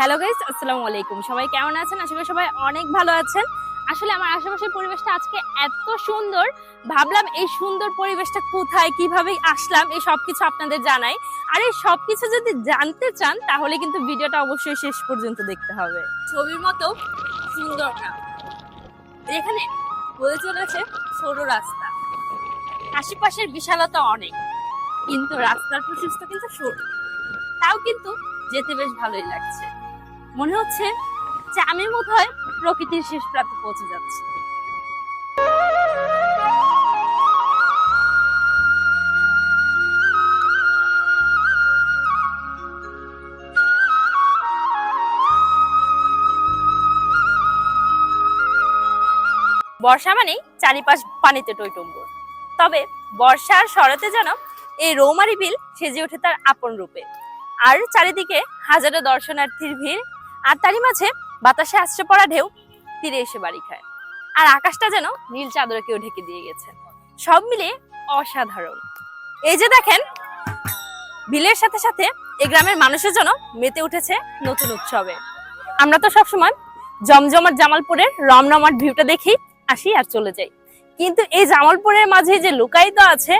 Hello guys আসসালামু আলাইকুম। সবাই কেমন আছেন? আশা করি সবাই অনেক ভালো আছেন। আসলে আমার আশেপাশের পরিবেশটা আজকে এত সুন্দর। ভাবলাম এই সুন্দর পরিবেশটা কোথায়, কীভাবে আসলাম, এই সবকিছু আপনাদের জানাই। আর এই সবকিছু যদি জানতে চান, তাহলে কিন্তু ভিডিওটা অবশ্যই শেষ পর্যন্ত দেখতে হবে। ছবির মতো সুন্দর না। এখানে বয়ে চলেছে সরু রাস্তা। আশেপাশের বিশালতা অনেক, কিন্তু রাস্তার প্রশস্ত কিন্তু সরু তাও কিন্তু যেতে বেশ ভালোই লাগছে। মনে হচ্ছে যে আমি বোধ হয় প্রকৃতির শেষ প্রান্তে পৌঁছে যাচ্ছি। বর্ষা মানেই চারিপাশ পানিতে টইটম্বুর। তবে বর্ষার শরতে যেন এই রৌমারি বিল সেজে ওঠে তার আপন রূপে। আর চারিদিকে হাজারো দর্শনার্থীর ভিড় আর তারই মাঝে বাতাসে আশ্রে পড়া ঢেউ তীরে এসে বাড়ি খায়। আর আকাশটা যেন নীল চাদরকেও ঢেকে দিয়ে গেছে। সব মিলিয়ে অসাধারণ। এই যে দেখেন, বিলের সাথে সাথে এই গ্রামের মানুষের জন্য মেতে উঠেছে নতুন উৎসবে। আমরা তো সবসময় জমজমাট জামালপুরের রমরমাট ভিউটা দেখি আসি আর চলে যাই। কিন্তু এই জামালপুরের মাঝে যে লুকায়িত আছে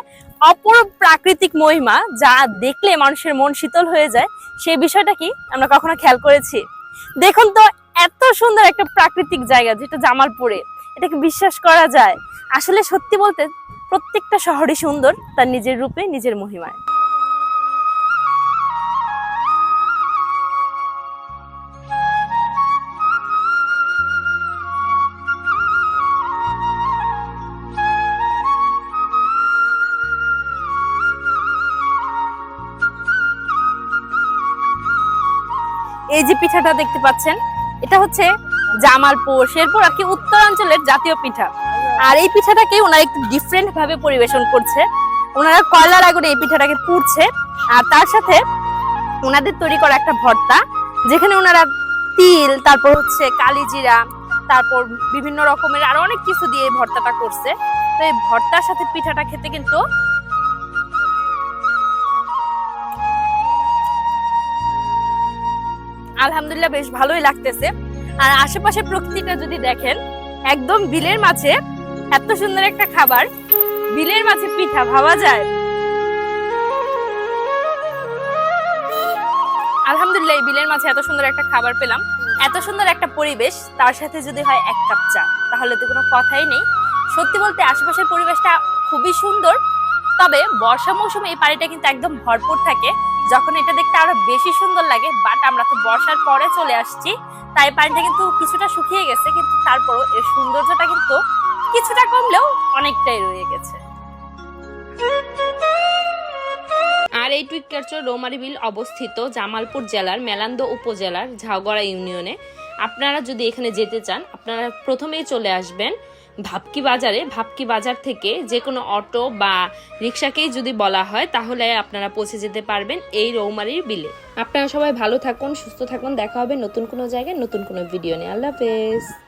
অপরূপ প্রাকৃতিক মহিমা, যা দেখলে মানুষের মন শীতল হয়ে যায় সেই বিষয়টা কি আমরা কখনো খেয়াল করেছি? দেখুন তো, এত সুন্দর একটা প্রাকৃতিক জায়গা যেটা জামালপুরে। এটাকে বিশ্বাস করা যায়। আসলে সত্যি বলতে প্রত্যেকটা শহরই সুন্দর তার নিজের রূপে, নিজের মহিমায়। এই যে পিঠাটা দেখতে পাচ্ছেন, এটা হচ্ছে জামালপুর শেরপুর আর কি উত্তরাঞ্চলের জাতীয় পিঠা। আর এই পিঠাটাকে ওনারা একটু ডিফারেন্ট ভাবে পরিবেশন করছে। ওনারা কয়লার আগুনে এই পিঠাটাকে পুড়ছে। আর তার সাথে ওনাদের তৈরি করা একটা ভর্তা, যেখানে ওনারা তিল, তারপর হচ্ছে কালিজিরা, তারপর বিভিন্ন রকমের আরও অনেক কিছু দিয়ে এই ভর্তাটা করছে। তো এই ভর্তার সাথে পিঠাটা খেতে কিন্তু আলহামদুলিল্লাহ বেশ ভালোই লাগতেছে। আর আশেপাশে প্রকৃতিটা যদি দেখেন, একদম বিলের মাঝে এত সুন্দর একটা খাবার, বিলের মাঝে পিঠা, ভাবা যায়? আলহামদুলিল্লাহ বিলের মাঝে এত সুন্দর একটা খাবার পেলাম। এত সুন্দর একটা পরিবেশ, তার সাথে যদি হয় এক কাপ চা, তাহলে তো কোনো কথাই নেই। সত্যি বলতে আশেপাশের পরিবেশটা খুবই সুন্দর। তবে বর্ষা মৌসুমে এই পানিটা কিন্তু একদম ভরপুর থাকে। যখন এটা দেখতে আরও বেশি সুন্দর লাগে বাট আমরা তো বর্ষার পরে চলে আসছি, তাই পানিটা কিন্তু কিছুটা শুকিয়ে গেছে, কিন্তু তারপরও এর সৌন্দর্যটা কিন্তু কিছুটা কমলেও অনেকটাই রয়ে গেছে। আর এই টুইকারচর রৌমারি বিল অবস্থিত জামালপুর জেলার মেলান্দ উপজেলার ঝাউগড়া ইউনিয়নে। আপনারা যদি এখানে যেতে চান, আপনারা প্রথমেই চলে আসবেন ভাবকি বাজারে, ভাবকি বাজার থেকে যে কোনো অটো বা রিক্সাকেই যদি বলা হয়, তাহলে আপনারা পৌঁছে যেতে পারবেন এই রৌমারির বিলে। আপনারা সবাই ভালো থাকুন, সুস্থ থাকুন, দেখা হবে নতুন কোনো জায়গায়, নতুন কোনো ভিডিও নিয়ে। আল্লাহ হাফেজ।